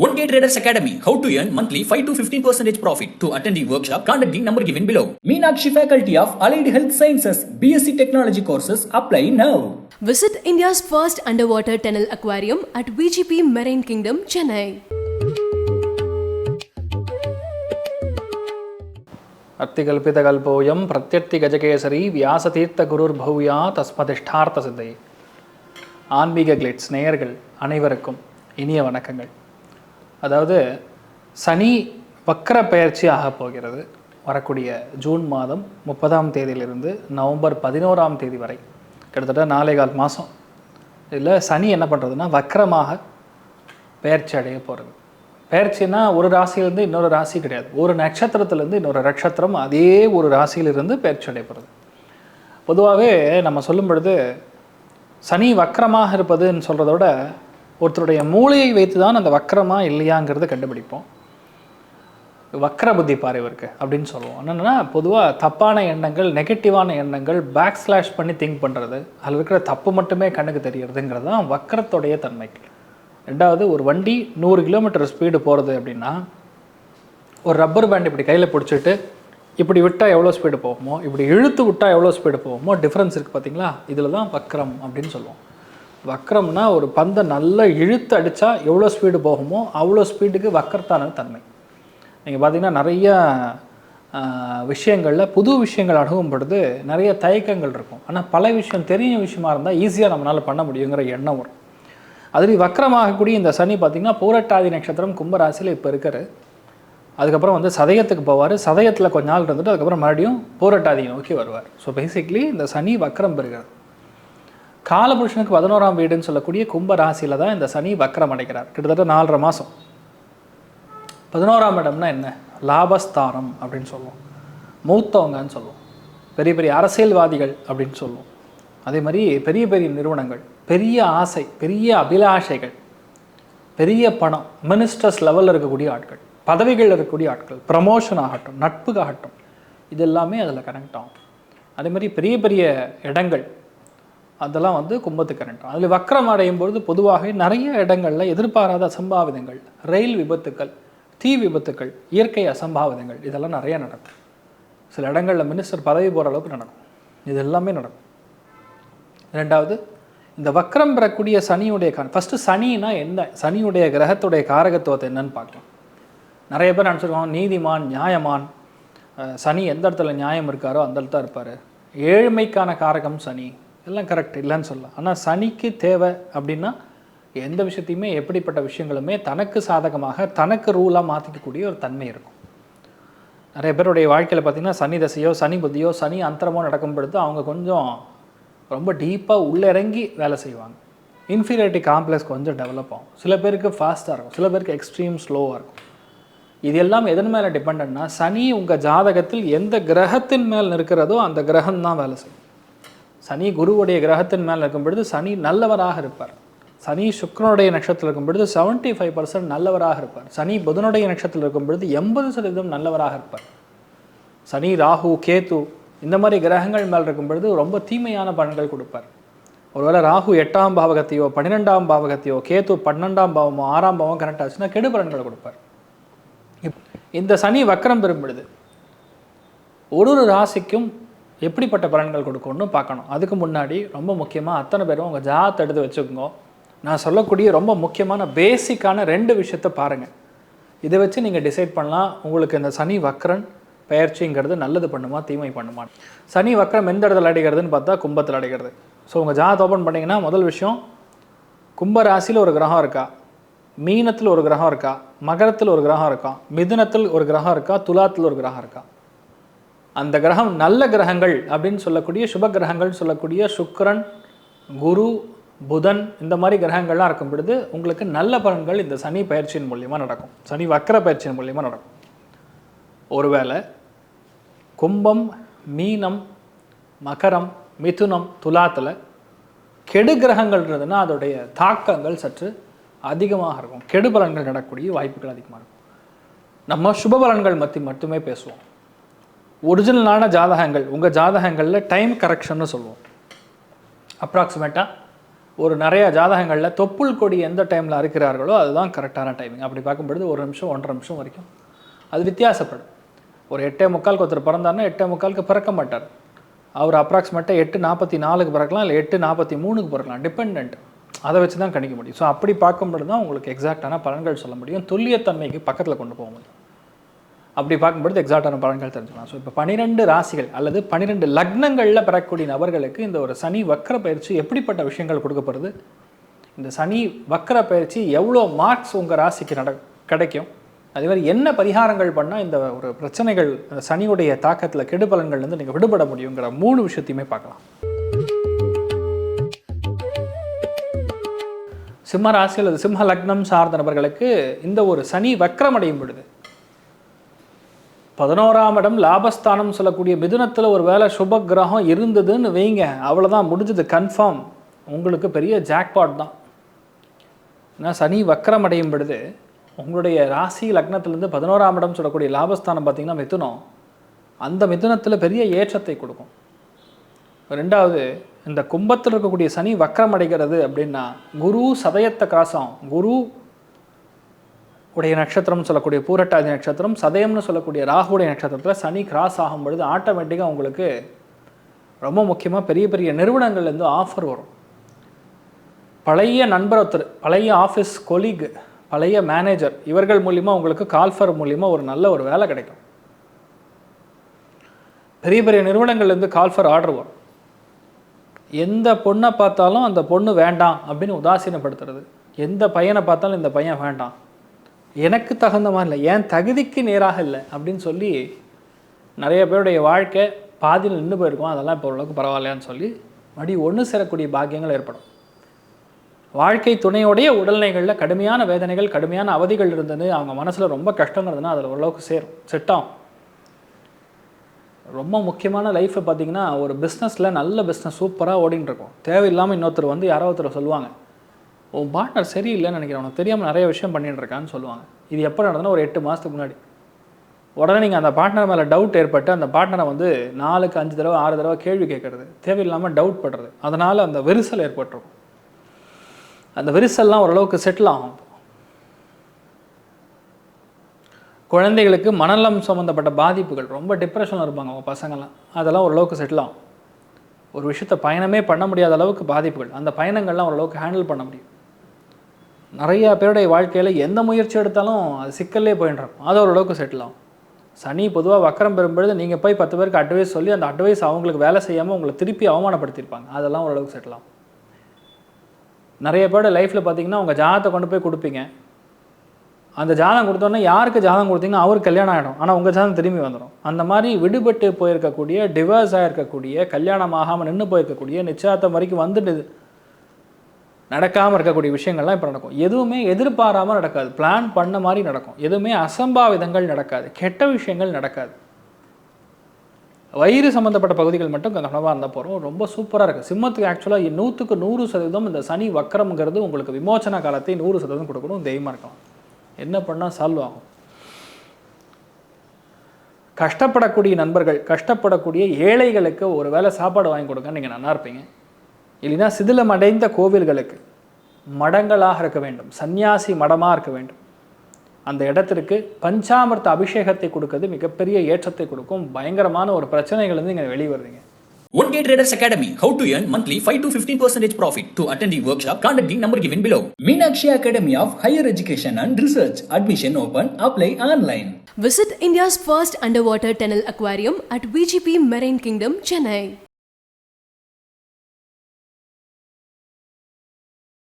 One Day Traders Academy. How to earn monthly 5 to 15 percentage profit. To attend the workshop, contact the number given below. Meenakshi Faculty of Allied Health Sciences BSc Technology courses apply now. Visit India's first underwater tunnel aquarium at VGP Marine Kingdom, Chennai. அத்திகல்பிதகல்போயம் பிரத்யர்த்தி Gajakesari வியாசதீர்த்த குருர் பௌயா தஸ்மதிஷ்டார்த்த சித்தை ஆன்மீக glitz நேயர்கள் அனைவருக்கும் இனிய வணக்கங்கள் அதாவது சனி வக்கர பயிற்சி ஆக போகிறது. வரக்கூடிய ஜூன் மாதம் முப்பதாம் தேதியிலிருந்து நவம்பர் பதினோராம் தேதி வரை. கிட்டத்தட்ட நாலே கால் மாதம் இதில் சனி என்ன பண்ணுறதுன்னா வக்கரமாக பெயர்ச்சி அடைய போகிறது பயிற்சினா ஒரு ராசியிலேருந்து இன்னொரு ராசி கிடையாது. ஒரு நட்சத்திரத்துலேருந்து இன்னொரு நட்சத்திரம் அதே ஒரு ராசியிலிருந்து பெயர்ச்சி அடைய போகிறது பொதுவாகவே நம்ம சொல்லும் பொழுது சனி வக்கரமாக இருப்பதுன்னு சொல்கிறத விட ஒருத்தருடைய மூளையை வைத்து தான் அந்த வக்கரமா இல்லையாங்கிறத கண்டுபிடிப்போம். வக்கர புத்தி பாறைவருக்கு அப்படின்னு சொல்லுவோம். என்னென்னா பொதுவாக தப்பான எண்ணங்கள் நெகட்டிவான எண்ணங்கள் பேக் ஸ்லாஷ் பண்ணி திங்க் பண்ணுறது அதில் இருக்கிற தப்பு மட்டுமே கண்ணுக்கு தெரியறதுங்கிறது தான் வக்கரத்துடைய தன்மை. ரெண்டாவது ஒரு வண்டி நூறு கிலோமீட்டர் ஸ்பீடு போகிறது அப்படின்னா ஒரு ரப்பர் பேண்ட் இப்படி கையில் பிடிச்சிட்டு இப்படி விட்டால் எவ்வளோ ஸ்பீடு போகுமோ இப்படி இழுத்து விட்டால் எவ்வளோ ஸ்பீடு போகுமோ டிஃப்ரென்ஸ் இருக்குது பார்த்தீங்களா இதில் தான் வக்கரம் அப்படின்னு சொல்லுவோம். வக்கரம்னா ஒரு பந்தை நல்லா இழுத்து அடித்தா எவ்வளோ ஸ்பீடு போகுமோ அவ்வளோ ஸ்பீடுக்கு வக்கரத்தான தன்மை. நீங்கள் பார்த்தீங்கன்னா நிறைய விஷயங்களில் புது விஷயங்கள் அணுகும் பொழுது நிறைய தயக்கங்கள் இருக்கும். ஆனால் பல விஷயம் தெரிஞ்ச விஷயமா இருந்தால் ஈஸியாக நம்மளால் பண்ண முடியுங்கிற எண்ணம் வரும். அதுலேயும் வக்கரமாகக்கூடிய இந்த சனி பார்த்திங்கன்னா பூரட்டாதி நட்சத்திரம் கும்பராசியில் இப்போ இருக்கார். அதுக்கப்புறம் வந்து சதயத்துக்கு போவார். சதயத்தில் கொஞ்ச நாள் இருந்துட்டு அதுக்கப்புறம் மறுபடியும் பூரட்டாதியை நோக்கி வருவார். ஸோ பேசிக்லி இந்த சனி வக்கரம் பெறுகிறது. காலபுருஷனுக்கு பதினோராம் வீடுன்னு சொல்லக்கூடிய கும்ப ராசியில் தான் இந்த சனி வக்கரம் அடைக்கிறார் கிட்டத்தட்ட நாலரை மாதம் பதினோராம் இடம்னா என்ன? லாபஸ்தானம் அப்படின்னு சொல்லுவோம். மூத்தவங்கன்னு சொல்லுவோம். பெரிய பெரிய அரசியல்வாதிகள் அப்படின்னு சொல்லுவோம். அதே மாதிரி பெரிய பெரிய நிறுவனங்கள் பெரிய ஆசை பெரிய அபிலாஷைகள் பெரிய பணம் மினிஸ்டர்ஸ் லெவலில் இருக்கக்கூடிய ஆட்கள் பதவிகள் இருக்கக்கூடிய ஆட்கள் ப்ரமோஷன் ஆகட்டும் நட்புக்காகட்டும் இது எல்லாமே அதில் கனெக்ட் ஆகும். அதே மாதிரி பெரிய பெரிய இடங்கள் அதெல்லாம் வந்து கும்பத்துக்கு கனெக்ட் அதில் வக்கரம் அடையும் பொழுது பொதுவாக நிறைய இடங்களில் எதிர்பாராத அசம்பாவிதங்கள் ரயில் விபத்துக்கள் தீ விபத்துக்கள் இயற்கை அசம்பாவிதங்கள் இதெல்லாம் நிறைய நடக்கும். சில இடங்களில் மினிஸ்டர் பதவி போகிற அளவுக்கு நடக்கும். இது எல்லாமே நடக்கும். ரெண்டாவது இந்த வக்ரம் பெறக்கூடிய சனியுடைய கா ஃபஸ்ட்டு சனினா என்ன? சனியுடைய கிரகத்துடைய காரகத்துவத்தை என்னன்னு பார்க்கலாம். நிறைய பேர் நினச்சிருக்கோம் நீதிமான் நியாயமான் சனி எந்த இடத்துல நியாயம் இருக்காரோ அந்த இடத்துல இருப்பார். ஏழ்மைக்கான காரகம் சனி. எல்லாம் கரெக்ட் இல்லைன்னு சொல்லலாம். ஆனால் சனிக்கு தேவை அப்படின்னா எந்த விஷயத்தையுமே எப்படிப்பட்ட விஷயங்களுமே தனக்கு சாதகமாக தனக்கு ரூலாக மாற்றிக்கக்கூடிய ஒரு தன்மை இருக்கும். நிறைய பேருடைய வாழ்க்கையில் பார்த்திங்கன்னா சனி தசையோ சனி புத்தியோ சனி அந்தரமோ நடக்கும் பொழுது அவங்க கொஞ்சம் ரொம்ப டீப்பாக உள்ளிறங்கி வேலை செய்வாங்க. இன்ஃபீரியாரிட்டி காம்ப்ளெக்ஸ் கொஞ்சம் டெவலப் ஆகும். சில பேருக்கு ஃபாஸ்ட்டாக இருக்கும். சில பேருக்கு எக்ஸ்ட்ரீம் ஸ்லோவாக இருக்கும். இது எல்லாம் எதன் மேலே டிபெண்ட்னா சனி உங்கள் ஜாதகத்தில் எந்த கிரகத்தின் மேல் இருக்கிறதோ அந்த கிரகம் தான் வேலை செய்யும். சனி குருவுடைய கிரகத்தின் மேல் இருக்கும் பொழுது சனி நல்லவராக இருப்பார். சனி சுக்கரனுடைய நட்சத்திரம் இருக்கும் பொழுது செவன்ட்டி ஃபைவ் பர்சன்ட் நல்லவராக இருப்பார். சனி புதனுடைய நட்சத்திரம் இருக்கும் பொழுது எண்பது சதவீதம் நல்லவராக இருப்பார். சனி ராகு கேத்து இந்த மாதிரி கிரகங்கள் மேல் இருக்கும் பொழுது ரொம்ப தீமையான பலன்கள் கொடுப்பார். ஒருவேளை ராகு எட்டாம் பாவகத்தையோ பன்னிரெண்டாம் பாவகத்தையோ கேத்து பன்னெண்டாம் பாவமோ ஆறாம் பாவம் கரெக்ட் ஆச்சுன்னா கெடு பலன்களை கொடுப்பார். இந்த சனி வக்கரம் பெறும் பொழுது ஒரு ஒரு ராசிக்கும் எப்படிப்பட்ட பலன்கள் கொடுக்கும்னு பார்க்கணும். அதுக்கு முன்னாடி ரொம்ப முக்கியமாக அத்தனை பேரும் உங்கள் ஜாத் எடுத்து வச்சுக்கோங்க. நான் சொல்லக்கூடிய ரொம்ப முக்கியமான பேசிக்கான ரெண்டு விஷயத்தை பாருங்கள் இதை வச்சு நீங்கள் டிசைட் பண்ணலாம். உங்களுக்கு இந்த சனி வக்ரன் பயிற்சிங்கிறது நல்லது பண்ணுமா தீமை பண்ணுமா? சனி வக்ரம் எந்த இடத்துல அடைகிறதுன்னு பார்த்தா கும்பத்தில் அடைகிறது. ஸோ உங்கள் ஜாத் ஓப்பன் பண்ணிங்கன்னா முதல் விஷயம் கும்ப ராசியில் ஒரு கிரகம் இருக்கா? மீனத்தில் ஒரு கிரகம் இருக்கா? மகரத்தில் ஒரு கிரகம் இருக்கா? மிதுனத்தில் ஒரு கிரகம் இருக்கா? துலாத்தில் ஒரு கிரகம் இருக்கா? அந்த கிரகம் நல்ல கிரகங்கள் அப்படின்னு சொல்லக்கூடிய சுப கிரகங்கள் சொல்லக்கூடிய சுக்கரன் குரு புதன் இந்த மாதிரி கிரகங்கள்லாம் இருக்கும் பொழுது உங்களுக்கு நல்ல பலன்கள் இந்த சனி பயிற்சியின் மூலியமாக நடக்கும். சனி வக்கர பயிற்சியின் மூலியமாக நடக்கும். ஒருவேளை கும்பம் மீனம் மகரம் மிதுனம் துலாத்தில் கெடு கிரகங்கள் இருந்ததுன்னா அதோடைய தாக்கங்கள் சற்று அதிகமாக இருக்கும். கெடு பலன்கள் நடக்கக்கூடிய வாய்ப்புகள் அதிகமாக இருக்கும். நம்ம சுப பலன்கள் பற்றி மட்டுமே பேசுவோம். ஒரிஜினலான ஜாதகங்கள் உங்கள் ஜாதகங்களில் டைம் கரெக்ஷன்னு சொல்லுவோம். அப்ராக்சிமேட்டாக ஒரு நிறையா ஜாதகங்களில் தொப்புள் கொடி எந்த டைமில் அறுக்கிறார்களோ அதுதான் கரெக்டான டைமிங் அப்படி பார்க்கும்பொழுது ஒரு நிமிஷம் ஒன்றரை நிமிஷம் வரைக்கும் அது வித்தியாசப்படும். ஒரு எட்டே முக்காலுக்கு ஒருத்தர் பிறந்தார்னா எட்டே முக்காலுக்கு பிறக்க மாட்டார். அவர் அப்ராக்சிமேட்டாக எட்டு நாற்பத்தி நாலுக்கு பிறக்கலாம் இல்லை எட்டு நாற்பத்தி மூணுக்கு பிறக்கலாம் டிபெண்ட் அதை வச்சு தான் கணிக்க முடியும். ஸோ அப்படி பார்க்கும்பொழுது தான் உங்களுக்கு எக்ஸாக்டான பலன்கள் சொல்ல முடியும். துல்லியத்தன்மைக்கு பக்கத்தில் கொண்டு போக முடியும். அப்படி பார்க்கும்பொழுது எக்ஸாக்டான பலன்கள் தெரிஞ்சுக்கலாம். ஸோ இப்போ பன்னிரெண்டு ராசிகள் அல்லது பன்னிரெண்டு லக்னங்களில் பெறக்கூடிய நபர்களுக்கு இந்த ஒரு சனி வக்கர பயிற்சி எப்படிப்பட்ட விஷயங்கள் கொடுக்கப்படுது? இந்த சனி வக்கர பயிற்சி எவ்வளோ மார்க்ஸ் உங்கள் ராசிக்கு நட கிடைக்கும்? அதே மாதிரி என்ன பரிகாரங்கள் பண்ணால் இந்த ஒரு பிரச்சனைகள் சனியுடைய தாக்கத்தில் கெடுபலன்கள்லேருந்து நீங்கள் விடுபட முடியுங்கிற மூணு விஷயத்தையுமே பார்க்கலாம். சிம்ம ராசி அல்லது சிம்ம லக்னம் சார்ந்த நபர்களுக்கு இந்த ஒரு சனி வக்கரமடையும் பொழுது பதினோராம் இடம் லாபஸ்தானம் சொல்லக்கூடிய மிதுனத்தில் ஒரு வேளை சுப கிரகம் இருந்ததுன்னு வைங்க. அவ்வளோதான் முடிஞ்சது கன்ஃபார்ம் உங்களுக்கு பெரிய ஜாக்பாட் தான். ஏன்னா சனி வக்கரம் அடையும் பொழுது உங்களுடைய ராசி லக்னத்திலேருந்து பதினோராம் இடம் சொல்லக்கூடிய லாபஸ்தானம் பார்த்தீங்கன்னா மிதுனம். அந்த மிதுனத்தில் பெரிய ஏற்றத்தை கொடுக்கும். ரெண்டாவது இந்த கும்பத்தில் இருக்கக்கூடிய சனி வக்கரம் அடைகிறது அப்படின்னா குரு சதயத்தை கிராசம் குரு உடைய நட்சத்திரம் சொல்லக்கூடிய பூரட்டாதி நட்சத்திரம் சதயம்னு சொல்லக்கூடிய ராகுடைய நட்சத்திரத்தில் சனி கிராஸ் ஆகும் பொழுது ஆட்டோமேட்டிக்காக உங்களுக்கு ரொம்ப முக்கியமாக பெரிய பெரிய நிறுவனங்கள்லேருந்து ஆஃபர் வரும். பழைய நண்பர் ஒருத்தர் பழைய ஆஃபீஸ் கொலீக் பழைய மேனேஜர் இவர்கள் மூலிமா உங்களுக்கு கால்ஃபர் மூலிமா ஒரு நல்ல ஒரு வேலை கிடைக்கும். பெரிய பெரிய நிறுவனங்கள்லேருந்து கால்ஃபர் ஆர்டர் வரும். எந்த பொண்ணை பார்த்தாலும் அந்த பொண்ணு வேண்டாம் அப்படின்னு உதாசீனப்படுத்துறது. எந்த பையனை பார்த்தாலும் இந்த பையன் வேண்டாம். எனக்கு தகுந்த மாதிரி இல்லை. என் தகுதிக்கு நேராக இல்லை அப்படின்னு சொல்லி நிறைய பேருடைய வாழ்க்கை பாதியில் நின்று போயிருக்கோம். அதெல்லாம் இப்போ ஓரளவுக்கு பரவாயில்லையான்னு சொல்லி மறுபடி ஒன்று சேரக்கூடிய பாக்கியங்கள் ஏற்படும். வாழ்க்கை துணையோடைய உடல்நிலைகளில் கடுமையான வேதனைகள் கடுமையான அவதிகள் இருந்தது. அவங்க மனசில் ரொம்ப கஷ்டம் இருந்ததுன்னா அதில் ஓரளவுக்கு சேரும். செட் ஆகும். ரொம்ப முக்கியமான லைஃப்பை பார்த்தீங்கன்னா ஒரு பிஸ்னஸில் நல்ல பிஸ்னஸ் சூப்பராக ஓடின்னு இருக்கும். தேவையில்லாமல் இன்னொருத்தர் வந்து யாரோ ஒருத்தர் சொல்லுவாங்க. உன் பார்ட்னர் சரியில்லைன்னு நினைக்கிறேன். உனக்கு தெரியாமல் நிறைய விஷயம் பண்ணிட்டு இருக்கான்னு சொல்லுவாங்க. இது எப்போ நடந்ததுன்னா ஒரு எட்டு மாதத்துக்கு முன்னாடி. உடனே நீங்கள் அந்த பார்ட்னர் மேலே டவுட் ஏற்பட்டு அந்த பார்ட்னரை வந்து நாலுக்கு அஞ்சு தடவை ஆறு தடவை கேள்வி கேட்கறது. தேவையில்லாமல் டவுட் படுறது. அதனால் அந்த விரிசல் ஏற்பட்டுருக்கும் அந்த விரிசல்லாம் ஓரளவுக்கு செட்டில் ஆகும். குழந்தைகளுக்கு மனநலம் சம்மந்தப்பட்ட பாதிப்புகள் ரொம்ப டிப்ரெஷனில் இருப்பாங்க அவங்க பசங்கள்லாம். அதெல்லாம் ஓரளவுக்கு செட்டில் ஆகும். ஒரு விஷயத்தை பயணமே பண்ண முடியாத அளவுக்கு பாதிப்புகள். அந்த பயணங்கள்லாம் ஓரளவுக்கு ஹேண்டில் பண்ண முடியும். நிறைய பேருடைய வாழ்க்கையில் எந்த முயற்சி எடுத்தாலும் அது சிக்கல்லே போயின்றோம் அது ஓரளவுக்கு செட்டில் ஆகும். சனி பொதுவாக வக்கரம் பெறும்பொழுது நீங்கள் போய் பத்து பேருக்கு அட்வைஸ் சொல்லி அந்த அட்வைஸ் அவங்களுக்கு வேலை செய்யாமல் உங்களை திருப்பி அவமானப்படுத்தியிருப்பாங்க. அதெல்லாம் ஓரளவுக்கு செட்டில் ஆகும். நிறைய பேரோட லைஃப்பில் பார்த்தீங்கன்னா உங்கள் ஜாதத்தை கொண்டு போய் கொடுப்பீங்க. அந்த ஜாதகம் கொடுத்தோன்னே யாருக்கு ஜாதகம் கொடுத்தீங்கன்னா அவருக்கு கல்யாணம் ஆகிடும் ஆனால் உங்கள் ஜாதகம் திரும்பி வந்துடும் அந்த மாதிரி விடுபட்டு போயிருக்கக்கூடிய டிவர்ஸ் ஆகிருக்கக்கூடிய கல்யாணம் ஆகாமல் நின்று போயிருக்கக்கூடிய நிச்சயார்த்தம் வரைக்கும் வந்துட்டு நடக்காமல் இருக்கக்கூடிய விஷயங்கள்லாம் இப்போ நடக்கும். எதுவுமே எதிர்பாராமல் நடக்காது. பிளான் பண்ண மாதிரி நடக்கும். எதுவுமே அசம்பாவிதங்கள் நடக்காது. கெட்ட விஷயங்கள் நடக்காது. வயிறு சம்மந்தப்பட்ட பகுதிகள் மட்டும் கவனமாக இருந்தால் போகிறோம் ரொம்ப சூப்பராக இருக்குது சிம்மத்துக்கு ஆக்சுவலாக நூற்றுக்கு நூறு சதவீதம் இந்த சனி வக்கரம்ங்கிறது உங்களுக்கு விமோச்சன காலத்தை நூறு சதவீதம் கொடுக்கணும். தெய்வமாக இருக்கலாம் என்ன பண்ணால் சால்வ் ஆகும். கஷ்டப்படக்கூடிய நண்பர்கள் கஷ்டப்படக்கூடிய ஏழைகளுக்கு ஒரு வேளை சாப்பாடு வாங்கி கொடுங்க நீங்கள் நல்லா இருப்பீங்க. இல்லைன்னா சிதிலம் அடைந்த கோவில்களுக்கு மடங்களாக இருக்க வேண்டும் சந்நியாசி மடமாக இருக்க வேண்டும் அந்த இடத்திற்கு பஞ்சாமிர்த அபிஷேகத்தை கொடுக்கிறது மிகப்பெரிய ஏற்றத்தை கொடுக்கும் பயங்கரமான ஒரு பிரச்சனைகள்லேருந்து நீங்கள் வெளியே வருவீங்க One Day Traders Academy. How to earn monthly 5 to 15% profit. To attend the workshop, contact the number given below. Meenakshi Academy of Higher Education and Research. Admission open. Apply online. Visit India's first underwater tunnel aquarium at VGP Marine Kingdom, Chennai.